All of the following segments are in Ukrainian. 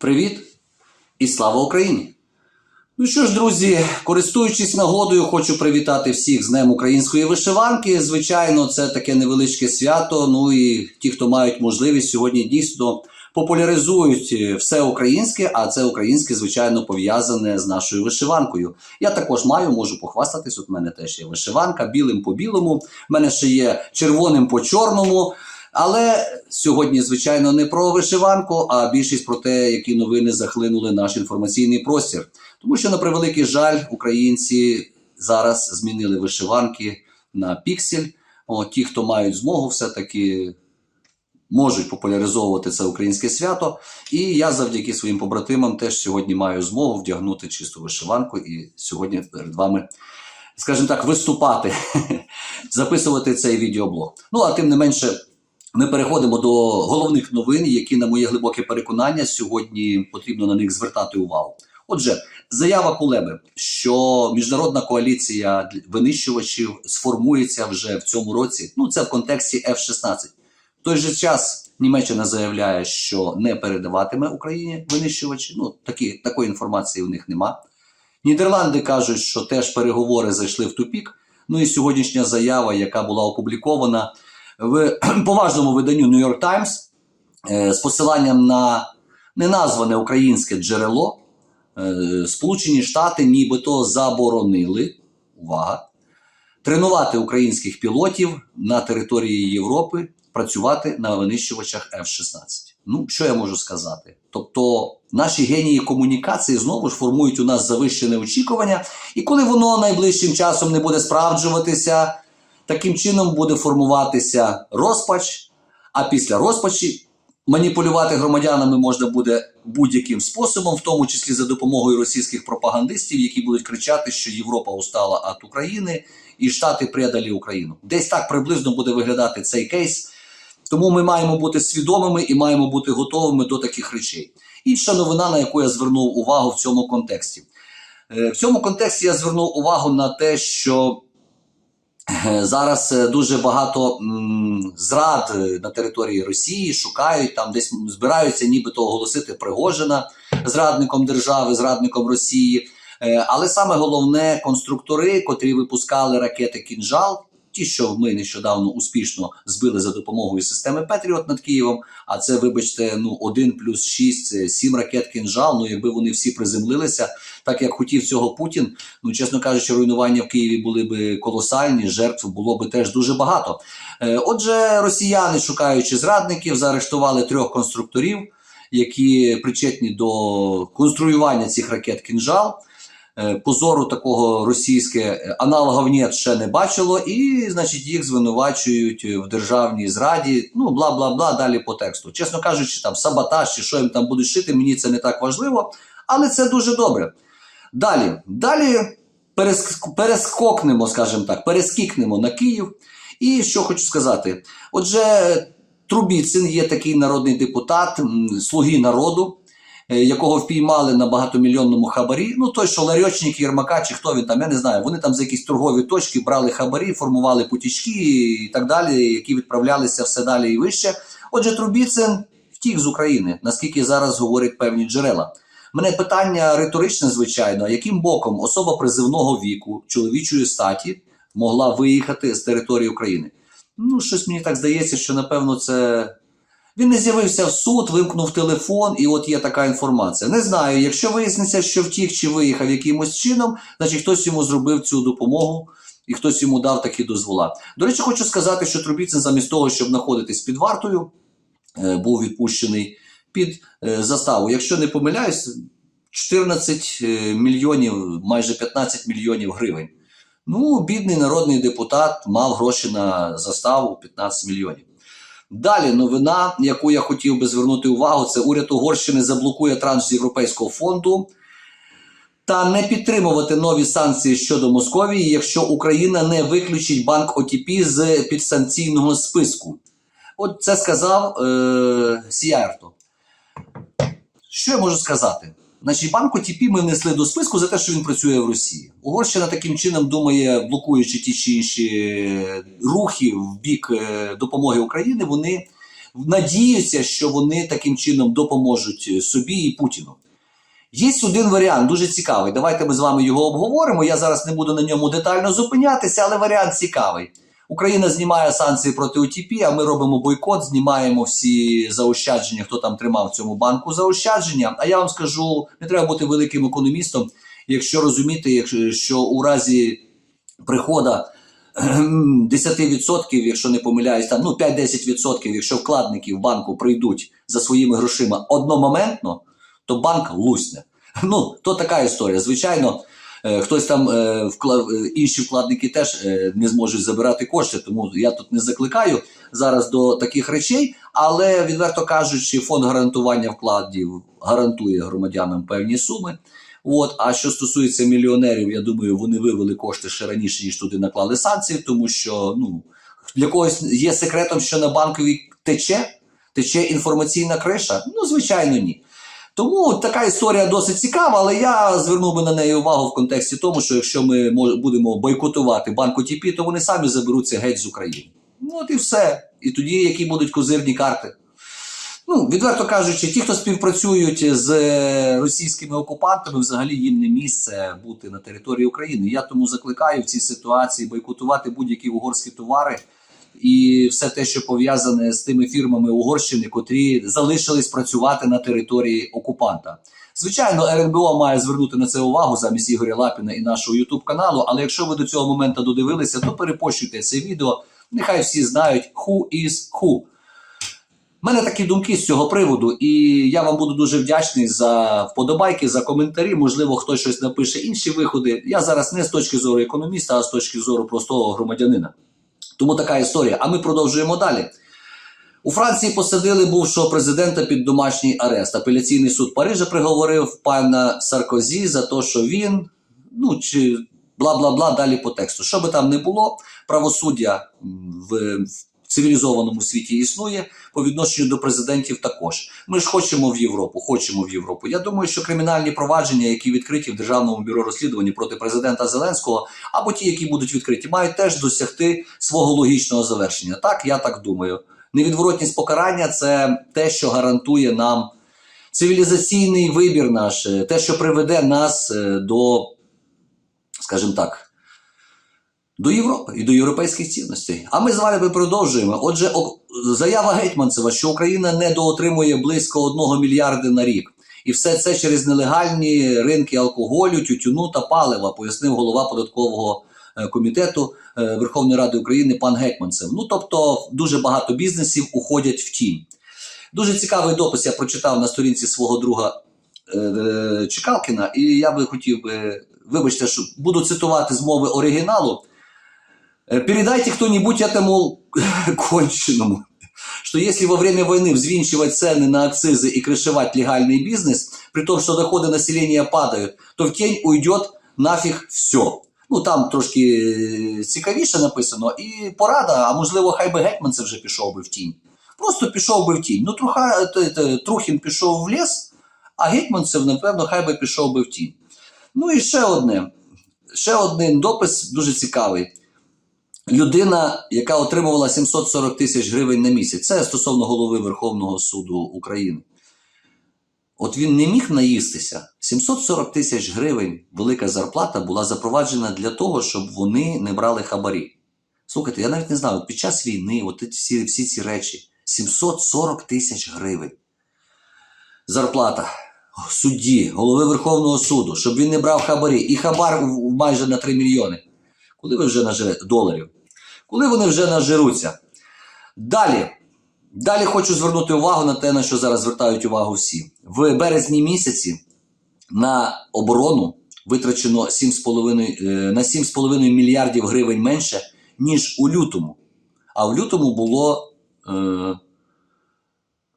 Привіт і слава Україні! Ну що ж, друзі, користуючись нагодою, хочу привітати всіх з Днем української вишиванки. Звичайно, це таке невеличке свято. Ну і ті, хто мають можливість сьогодні дійсно популяризують е, все українське, а це українське, звичайно, пов'язане з нашою вишиванкою. Я також маю, можу похвастатись. От мене теж є вишиванка, білим по білому. В мене ще є червоним по чорному. Але сьогодні, звичайно, не про вишиванку, а більшість про те, які новини захлинули наш інформаційний простір. Тому що, на превеликий жаль, українці зараз змінили вишиванки на піксель. О, ті, хто мають змогу, все-таки можуть популяризовувати це українське свято. І я завдяки своїм побратимам теж сьогодні маю змогу вдягнути чисту вишиванку і сьогодні перед вами, скажімо так, виступати, записувати цей відеоблог. Ну а тим не менше. Ми переходимо до головних новин, які, на моє глибоке переконання, сьогодні потрібно на них звертати увагу. Отже, заява Кулеби, що міжнародна коаліція винищувачів сформується вже в цьому році. Ну це в контексті F-16. В той же час Німеччина заявляє, що не передаватиме Україні винищувачі. Ну такі такої інформації у них нема. Нідерланди кажуть, що теж переговори зайшли в тупік. Ну і сьогоднішня заява, яка була опублікована в поважному виданню New York Times е, з посиланням на неназване українське джерело, е, Сполучені Штати нібито заборонили увага, тренувати українських пілотів на території Європи працювати на винищувачах F-16. Ну, що я можу сказати? Тобто, наші генії комунікації знову ж формують у нас завищене очікування, і коли воно найближчим часом не буде справджуватися, таким чином буде формуватися розпач, а після розпачі маніпулювати громадянами можна буде будь-яким способом, в тому числі за допомогою російських пропагандистів, які будуть кричати, що Європа устала від України і Штати предали Україну. Десь так приблизно буде виглядати цей кейс. Тому ми маємо бути свідомими і маємо бути готовими до таких речей. Інша новина, на яку я звернув увагу в цьому контексті. Е, В цьому контексті я звернув увагу на те, що Зараз е, дуже багато зрад е, на території Росії шукають там, десь збираються нібито оголосити Пригожина зрадником держави, зрадником Росії. Е, Але саме головне конструктори, котрі випускали ракети Кінжал, ті, що ми нещодавно успішно збили за допомогою системи Петріот над Києвом. А це, вибачте, ну 1 плюс 6, це 7 ракет Кінжал. Ну якби вони всі приземлилися, так як хотів цього Путін. Ну, чесно кажучи, руйнування в Києві були б колосальні, жертв було б теж дуже багато. Е, Отже, росіяни, шукаючи зрадників, заарештували трьох конструкторів, які причетні до конструювання цих ракет кінжал. Е, Позору такого російське е, аналогов нет ще не бачило, і значить їх звинувачують в державній зраді. Ну бла бла бла. Далі по тексту. Чесно кажучи, там саботаж чи що їм там будуть шити, мені це не так важливо, але це дуже добре. Далі, далі переск- перескокнемо, скажімо так, перескікнемо на Київ. І що хочу сказати: отже, Трубіцин є такий народний депутат, слуги народу, якого впіймали на багатомільйонному хабарі. Ну, той, що ларьочник Єрмака, чи хто він там, я не знаю. Вони там за якісь торгові точки брали хабарі, формували путічки і так далі, які відправлялися все далі і вище. Отже, Трубіцин втік з України, наскільки зараз говорять певні джерела. Мене питання риторичне, звичайно, яким боком особа призивного віку чоловічої статі могла виїхати з території України? Ну, щось мені так здається, що напевно це. Він не з'явився в суд, вимкнув телефон, і от є така інформація. Не знаю, якщо виясниться, що втік чи виїхав якимось чином, значить хтось йому зробив цю допомогу і хтось йому дав такі дозвола. До речі, хочу сказати, що Трубіцин замість того, щоб знаходитись під вартою, е, був відпущений під е, заставу. Якщо не помиляюсь, 14 е, мільйонів, майже 15 мільйонів гривень. Ну, бідний народний депутат мав гроші на заставу 15 мільйонів. Далі новина, яку я хотів би звернути увагу, це уряд Угорщини заблокує транш з Європейського фонду та не підтримувати нові санкції щодо Московії, якщо Україна не виключить банк ОТП з підсанкційного списку. От це сказав е, Сіярто. Що я можу сказати? Значить, банк ОТП ми внесли до списку за те, що він працює в Росії. Угорщина таким чином думає, блокуючи ті чи інші рухи в бік е, допомоги Україні, вони надіються, що вони таким чином допоможуть собі і Путіну. Є один варіант, дуже цікавий. Давайте ми з вами його обговоримо. Я зараз не буду на ньому детально зупинятися, але варіант цікавий. Україна знімає санкції проти ОТП, а ми робимо бойкот, знімаємо всі заощадження, хто там тримав в цьому банку заощадження. А я вам скажу, не треба бути великим економістом, якщо розуміти, що у разі приходу 10%, якщо не помиляюсь, там ну 5-10%, якщо вкладники в банку прийдуть за своїми грошима одномоментно, то банк лусне. Ну, то така історія. Звичайно, хтось там е, вкла- е, інші вкладники теж е, не зможуть забирати кошти, тому я тут не закликаю зараз до таких речей. Але відверто кажучи, фонд гарантування вкладів гарантує громадянам певні суми. От, а що стосується мільйонерів, я думаю, вони вивели кошти ще раніше, ніж туди наклали санкції, тому що ну для когось є секретом, що на банковій тече, тече інформаційна криша. Ну, звичайно, ні. Тому така історія досить цікава, але я звернув би на неї увагу в контексті тому, що якщо ми будемо бойкотувати банк ОТП, то вони самі заберуться геть з України. Ну от і все. І тоді які будуть козирні карти. Ну, відверто кажучи, ті, хто співпрацюють з е, російськими окупантами, взагалі їм не місце бути на території України. Я тому закликаю в цій ситуації бойкотувати будь-які угорські товари і все те, що пов'язане з тими фірмами Угорщини, котрі залишились працювати на території окупанта. Звичайно, РНБО має звернути на це увагу замість Ігоря Лапіна і нашого Ютуб каналу. Але якщо ви до цього моменту додивилися, то перепощуйте це відео. Нехай всі знають who is who. У мене такі думки з цього приводу, і я вам буду дуже вдячний за вподобайки, за коментарі. Можливо, хтось щось напише інші виходи. Я зараз не з точки зору економіста, а з точки зору простого громадянина. Тому така історія. А ми продовжуємо далі. У Франції посадили бувшого президента під домашній арест. Апеляційний суд Парижа приговорив пана Саркозі за те, що він, ну чи бла бла бла далі по тексту. Що би там не було, правосуддя в, цивілізованому світі існує по відношенню до президентів також. Ми ж хочемо в Європу, хочемо в Європу. Я думаю, що кримінальні провадження, які відкриті в Державному бюро розслідувань проти президента Зеленського, або ті, які будуть відкриті, мають теж досягти свого логічного завершення. Так, я так думаю. Невідворотність покарання це те, що гарантує нам цивілізаційний вибір наш, е, те, що приведе нас е, до, скажімо так, до Європи і до європейських цінностей. А ми з вами продовжуємо. Отже, заява Гетьманцева, що Україна недоотримує близько 1 мільярда на рік. І все це через нелегальні ринки алкоголю, тютюну та палива, пояснив голова податкового е, комітету е, Верховної Ради України пан Гетьманцев. Ну тобто, дуже багато бізнесів уходять в тінь. Дуже цікавий допис я прочитав на сторінці свого друга е, Чекалкіна, і я би хотів би, вибачте, що буду цитувати з мови оригіналу. Э, Передайте кто-нибудь этому конченому, что если во время войны взвинчивать цены на акцизы и крышевать легальный бизнес, при том, что доходы населения падают, то в тень уйдет нафиг все. Ну там трошки е, цікавіше написано, і порада, а можливо, хай би гетьман це вже пішов би в тінь. Просто пішов би в тінь. Ну, труха, т- т- Трухін пішов в ліс, а гетьманцев, напевно, хай би пішов би в тінь. Ну і ще одне. Ще один допис дуже цікавий людина, яка отримувала 740 тисяч гривень на місяць. Це стосовно голови Верховного суду України. От він не міг наїстися. 740 тисяч гривень велика зарплата була запроваджена для того, щоб вони не брали хабарі. Слухайте, я навіть не знаю, під час війни, от всі, всі ці речі, 740 тисяч гривень. Зарплата судді, голови Верховного суду, щоб він не брав хабарі. І хабар майже на 3 мільйони. Коли ви вже нажирете доларів? Коли вони вже нажируться? Далі. Далі хочу звернути увагу на те, на що зараз звертають увагу всі. В березні місяці на оборону витрачено 7,5, е, на 7,5 мільярдів гривень менше, ніж у лютому. А в лютому було. Е,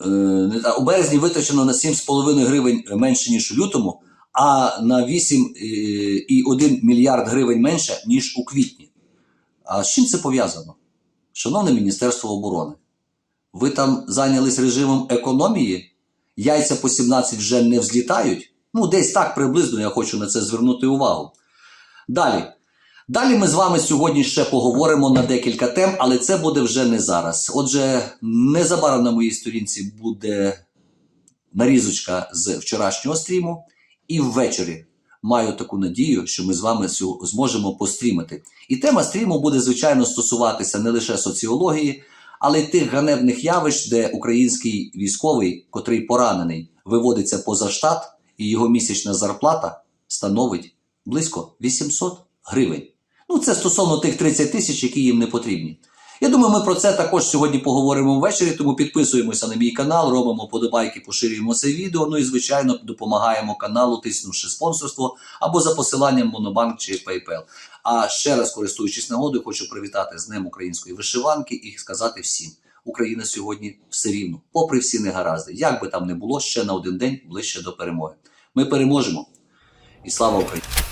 е, у березні витрачено на 7,5 гривень менше, ніж у лютому, а на 8,1 мільярд гривень менше, ніж у квітні. А з чим це пов'язано? Шановне Міністерство оборони, ви там зайнялись режимом економії, яйця по 17 вже не взлітають. Ну, десь так приблизно я хочу на це звернути увагу. Далі. Далі ми з вами сьогодні ще поговоримо на декілька тем, але це буде вже не зараз. Отже, незабаром на моїй сторінці буде нарізочка з вчорашнього стріму, і ввечері маю таку надію, що ми з вами сю- зможемо пострімити. І тема стріму буде, звичайно, стосуватися не лише соціології, але й тих ганебних явищ, де український військовий, котрий поранений, виводиться поза штат, і його місячна зарплата становить близько 800 гривень. Ну, це стосовно тих 30 тисяч, які їм не потрібні. Я думаю, ми про це також сьогодні поговоримо ввечері, тому підписуємося на мій канал, робимо подобайки, поширюємо це відео. Ну і звичайно допомагаємо каналу, тиснувши спонсорство або за посиланням Монобанк чи PayPal. А ще раз користуючись нагодою, хочу привітати з Днем української вишиванки і сказати всім: Україна сьогодні все рівно, попри всі негаразди, як би там не було, ще на один день ближче до перемоги. Ми переможемо. І слава Україні!